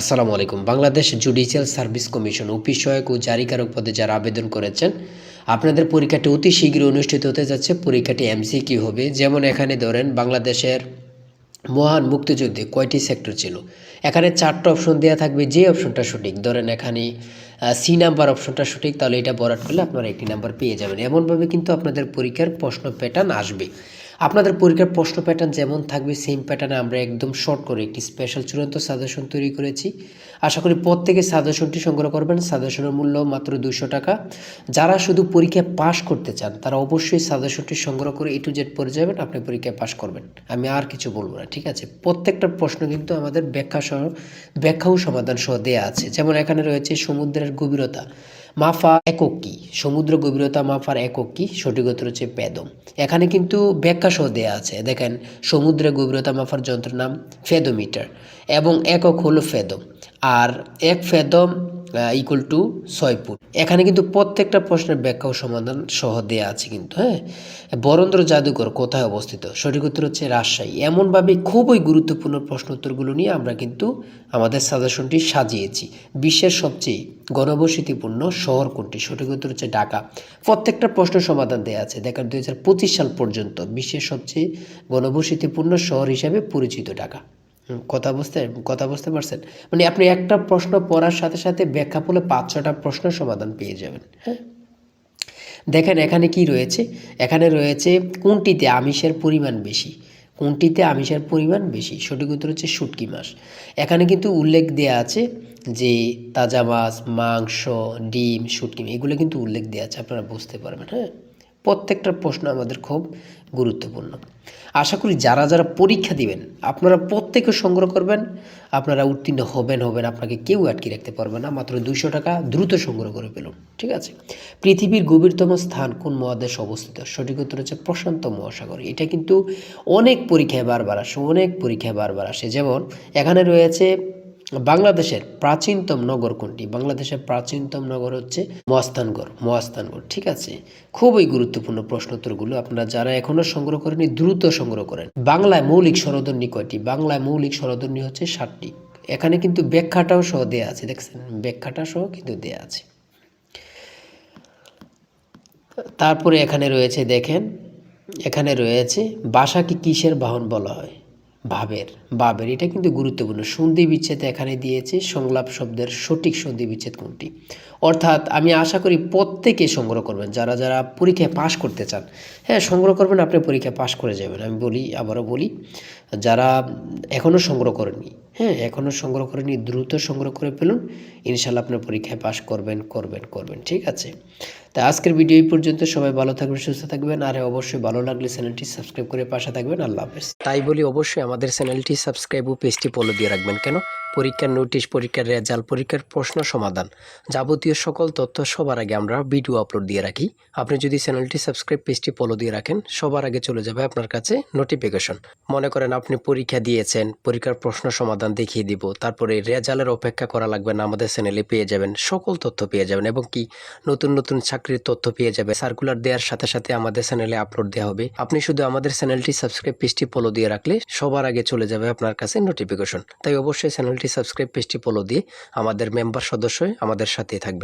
আসসালামু আলাইকুম। Bangladesh judicial service commission সহায়ক ও জারিকারক পদে যারা আবেদন করেছেন, আপনাদের পরীক্ষাটি অতি শীঘ্রই অনুষ্ঠিত হতে যাচ্ছে। পরীক্ষাটি এমসিকিউ হবে। যেমন এখানে ধরেন, বাংলাদেশের মহান মুক্তিযুদ্ধে কয়টি সেক্টর ছিল? এখানে চারটা অপশন দেওয়া থাকবে। যে অপশনটা সঠিক, ধরেন এখানে সি নাম্বার অপশনটা সঠিক, তাহলে এটা বরাট করলে আপনারা একটি নাম্বার পেয়ে যাবেন। এমনভাবে কিন্তু আপনাদের পরীক্ষার প্রশ্ন প্যাটার্ন আসবে। আপনাদের পরীক্ষার প্রশ্ন প্যাটার্ন যেমন থাকবে সেম প্যাটার্নে আমরা একদম শর্ট করে একটি স্পেশাল চূড়ান্ত সাজেশন তৈরি করেছি। আশা করি প্রত্যেকে সাজেশনটি সংগ্রহ করবেন। সাজেশনের মূল্য মাত্র দুশো টাকা। যারা শুধু পরীক্ষায় পাশ করতে চান, তারা অবশ্যই সাজেশনটি সংগ্রহ করে এ টু জেড পড়ে যাবেন, আপনি পরীক্ষায় পাশ করবেন। আমি আর কিছু বলব না, ঠিক আছে? প্রত্যেকটা প্রশ্ন কিন্তু আমাদের ব্যাখ্যা সহ, ব্যাখ্যা ও সমাধান সহ দেয়া আছে। যেমন এখানে রয়েছে সমুদ্রের গভীরতা। মাফা একক কি? সমুদ্র গভীরতা মাফার একক কি? সঠিক উত্তর হচ্ছে পেদম এখানে কিন্তু ব্যাখ্যা সহ দেওয়া আছে। দেখেন, সমুদ্রে গভীরতা মাফার যন্ত্রের নাম ফেদোমিটার এবং একক হলো ফেদম। আর এক ফেদম ইকুয়াল টু ছয় ফুট এখানে কিন্তু প্রত্যেকটা প্রশ্নের ব্যাখ্যা ও সমাধান সহ দেওয়া আছে কিন্তু হ্যাঁ? বরেন্দ্র জাদুঘর কোথায় অবস্থিত? সঠিক উত্তর হচ্ছে রাজশাহী। এমনভাবে খুবই গুরুত্বপূর্ণ প্রশ্ন উত্তরগুলো নিয়ে আমরা কিন্তু আমাদের সাজেশনটি সাজিয়েছি। বিশ্বের সবচেয়ে গণবসতিপূর্ণ শহর কোনটি? সঠিক উত্তর হচ্ছে ঢাকা। প্রত্যেকটা প্রশ্ন সমাধান দেওয়া আছে। দেখেন, দুই হাজার পঁচিশ সাল পর্যন্ত বিশ্বের সবচেয়ে গণবসতিপূর্ণ শহর হিসাবে পরিচিত ঢাকা। কথা বুঝতে কথা বুঝতে পারছেন? মানে আপনি একটা প্রশ্ন পড়ার সাথে সাথে ব্যাখ্যা পড়লে পাঁচ ছটা প্রশ্ন সমাধান পেয়ে যাবেন। হ্যাঁ দেখেন এখানে কি রয়েছে? এখানে রয়েছে কোনটিতে আমিষের পরিমাণ বেশি? কোনটিতে আমিষের পরিমাণ বেশি? সঠিক উত্তর হচ্ছে শুটকি মাছ। এখানে কিন্তু উল্লেখ দেওয়া আছে যে তাজা মাছ মাংস ডিম শুটকি এগুলো কিন্তু উল্লেখ দেওয়া আছে আপনারা বুঝতে পারবেন। হ্যাঁ? প্রত্যেকটা প্রশ্ন আমাদের খুব গুরুত্বপূর্ণ। আশা করি যারা যারা পরীক্ষা দিবেন, আপনারা প্রত্যেকে সংগ্রহ করবেন, আপনারা উত্তীর্ণ হবেন হবেন, আপনাকে কেউ আটকে রাখতে পারবে না, মাত্র দুইশো টাকা দ্রুত সংগ্রহ করে পেলুন ঠিক আছে? পৃথিবীর গভীরতম স্থান কোন মহাদেশ অবস্থিত? সঠিক উত্তর হচ্ছে প্রশান্ত মহাসাগর। এটা কিন্তু অনেক পরীক্ষায় বারবার আসে, অনেক পরীক্ষায় বারবার আসে। যেমন, এখানে রয়েছে বাংলাদেশের প্রাচীনতম নগর কোনটি? বাংলাদেশের প্রাচীনতম নগর হচ্ছে মহাস্থানগড় মহাস্থানগড়। ঠিক আছে? খুবই গুরুত্বপূর্ণ প্রশ্ন উত্তরগুলো আপনারা যারা এখনও সংগ্রহ করেনি দ্রুত সংগ্রহ করেন। বাংলায় মৌলিক স্বরধ্বনি কয়টি? বাংলায় মৌলিক স্বরধ্বনি হচ্ছে ষাটটি। এখানে কিন্তু ব্যাখ্যাটাও সহ দেয়া আছে, দেখছেন? ব্যাখ্যাটা সহ কিন্তু দেয়া আছে। তারপরে এখানে রয়েছে, দেখেন, এখানে রয়েছে, বাসাকে কিসের বাহন বলা হয়? ভাবের ভাবের। এটা কিন্তু গুরুত্বপূর্ণ। সন্ধি বিচ্ছেদ এখানে দিয়েছে, সংলাপ শব্দের সঠিক সন্ধি বিচ্ছেদ কোনটি? অর্থাৎ আমি আশা করি প্রত্যেকে সংগ্রহ করবেন, যারা যারা পরীক্ষায় পাশ করতে চান। হ্যাঁ সংগ্রহ করবেন, আপনি পরীক্ষায় পাশ করে যাবেন। আমি বলি, আবারও বলি যারা এখনও সংগ্রহ করেনি হ্যাঁ এখনও সংগ্রহ করেনি দ্রুত সংগ্রহ করে ফেলুন ইনশাল্লাহ আপনার পরীক্ষায় পাশ করবেন করবেন করবেন, ঠিক আছে? তা আজকের ভিডিও এই পর্যন্ত, সবাই ভালো থাকবেন, সুস্থ থাকবেন, আর অবশ্যই ভালো লাগলে চ্যানেলটি সাবস্ক্রাইব করে পাশে থাকবেন, আল্লাহ হাফেজ। তাই বলি অবশ্যই আমাদের চ্যানেলটি সাবস্ক্রাইব ও পেজটি ফলো দিয়ে রাখবেন, কেন? পরীক্ষার নোটিশ পরীক্ষার রেজাল্ট পরীক্ষার প্রশ্ন সমাধান, যাবতীয় সকল তথ্য সবার আগে আমরা ভিডিও আপলোড দিয়ে রাখি। আপনি যদি চ্যানেলটি সাবস্ক্রাইব, পেজটি ফলো দিয়ে রাখেন, সবার আগে চলে যাবে আপনার কাছে নোটিফিকেশন মনে করেন আপনি পরীক্ষা দিয়েছেন, পরীক্ষার প্রশ্ন সমাধান দেখিয়ে দিব, তারপরে রেজাল্টের অপেক্ষা করা লাগবে না, আমাদের চ্যানেলে পেয়ে যাবেন, সকল তথ্য পেয়ে যাবেন এবং কি নতুন নতুন চাকরির তথ্য পেয়ে যাবে সার্কুলার দেওয়ার সাথে সাথে আমাদের চ্যানেলে আপলোড দেওয়া হবে। আপনি শুধু আমাদের চ্যানেলটি সাবস্ক্রাইব, পেজটি ফলো দিয়ে রাখলে সবার আগে চলে যাবে আপনার কাছে নোটিফিকেশন তাই অবশ্যই চ্যানেলটি সাবস্ক্রাইব, পেজটি ফলো দিয়ে আমাদের মেম্বার সদস্য আমাদের সাথে থাকবে।